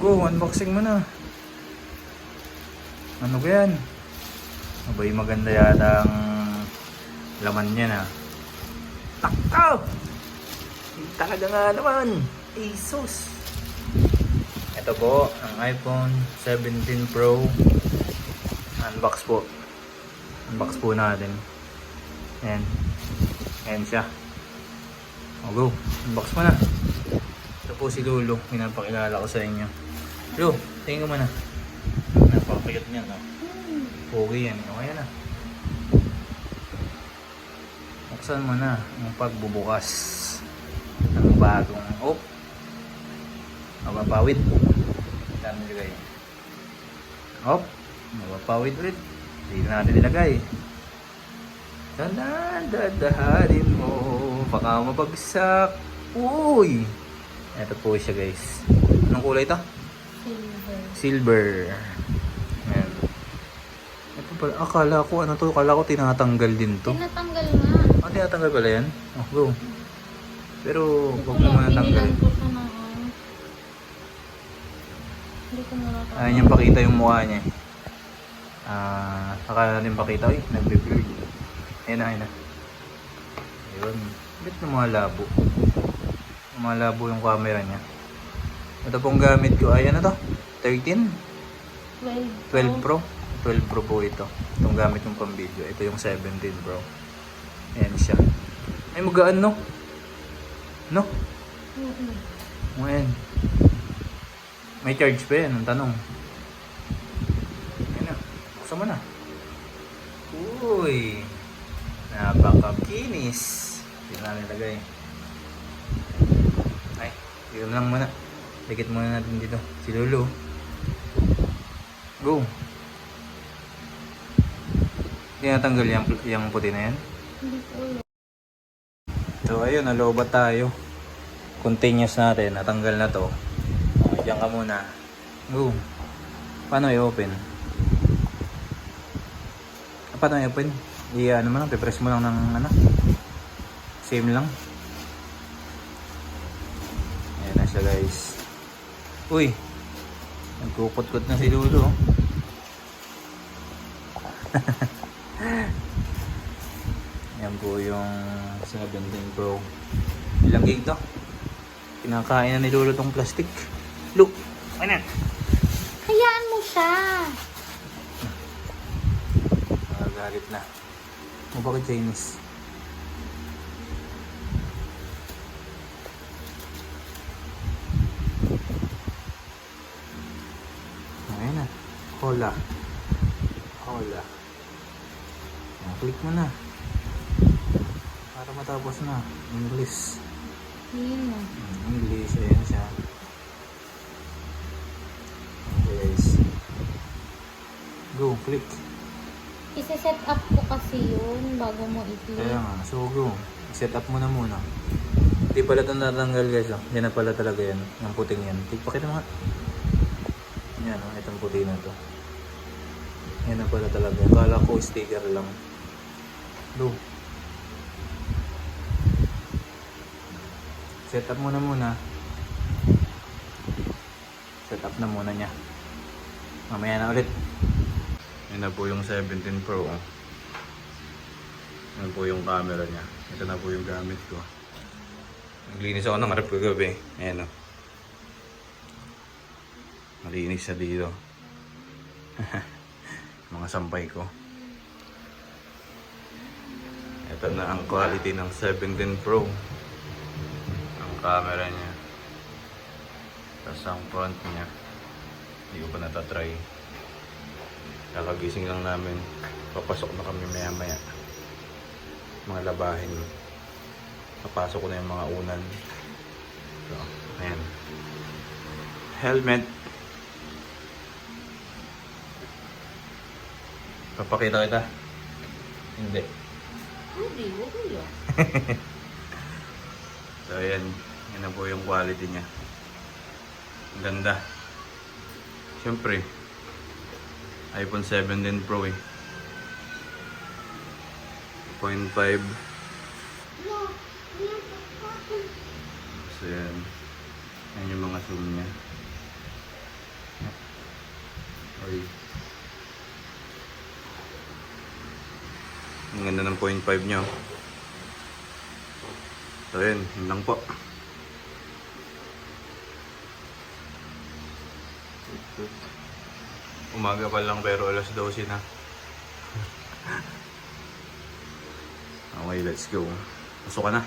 Go, unboxing mo na. Ano ba yan? Abay, maganda yata ang laman niya na. Takaw! Talaga nga naman. Asus. Ito po, ang iPhone 17 Pro. Unbox po. Unbox po natin. Ayan. Ayan siya. O go, unbox mo na. Ito po si Lulu. Pinapakilala ko sa inyo. Lulu, tingin ko muna. Napakakit niya, no? Pogi yan. O, ayan na. Buksan mo na ang pagbubukas ng bagong oh mapapawid saan nilagay oh mapapawid ulit dito natin nilagay Tanan, dadaharin mo baka mabagsak uy eto po siya guys anong kulay ito? Silver. silver Ayan. ito pala akala ko ano to akala ko tinatanggal din to Tinatanggal nga. Ah, tinatanggal pala yan? Oh, go. Pero, huwag mo muna tanggalin. binilan ko siya ng. Hindi ko natanggal. Ayaw niyang pakita yung mukha niya eh. Ah, akala natin pakita. Uy, nagbe-blur. Ayun na, ayun na. Ayun. Ba't lumalabo? Lumalabo yung camera niya. Ito pong gamit ko. Ayan na to. 13? 12 12. Pro? 12 Pro po ito. Itong gamit yung pang video. Ito yung 17 Pro. Ayan siya. Ay, magaan no? No? Mm-mm. Ayan. May charge pa yan, ang tanong. Ayan na, buksan mo na. Uy, napakakinis. Hindi na nilagay. Ay, yun lang muna. Dikit muna natin dito. Si Lulu. Go. Hindi natanggal yung, yung puti na yan. Hindi. So ayun, nalobat tayo. Continuous natin, natanggal na to. O, diyan ka muna. Go. Paano i-open? Ah, Paano i-open? I ano mo lang, pipress mo lang ng ano? Same lang. Ayan na siya guys. Uy! Nagkukot-kot na si Lulu. oh. Yan po yung 17 Pro. Ilang gig to? Kinakain na ni Lolo tong plastic. Look! Ano? Hayaan mo siya. Nagagalit na. O bakit Chinese? Ayan na. Hola. Hola. Ah, Click mo na. Para matapos na. English. Na. Hmm, English. Ayan siya. Okay guys. Go, click. Isa-set up ko kasi yun bago mo i-click. Kaya nga, so go. Set up mo na muna. Hindi pala ito natanggal guys. Oh. Yan na pala talaga yan. Ang puting yan. Pakita mo nga. Yan oh, itong puti na to. Yan na pala talaga. Kala ko sticker lang. Go. Set up mo na muna. Set up na muna niya. Mamaya na ulit. Yan na po yung 17 Pro. Oh. Yan po yung camera niya. Ito na po yung gamit ko. Naglinis ako ng harap kagabi. Ayan o. Malinis na dito. Mga sampay ko. Ito na ang quality ng 17 Pro. Ang camera niya. Tapos ang front niya. Hindi ko pa natatry. Kakagising lang namin. Papasok na kami maya maya. Mga labahin. Papasok ko na yung mga unan. So, ayan. Helmet. Papakita kita. Hindi. Hindi, wag mo yun. So ayan. Yan na po yung quality niya. Ang ganda. Siyempre. iPhone 17 Pro eh. 0.5 So yan. Yan yung mga zoom niya. Okay. Ang ganda ng 0.5 niya. oh. So yun, yun lang po. Umaga pa lang pero alas 12 na. okay, let's go. Pasok ka na.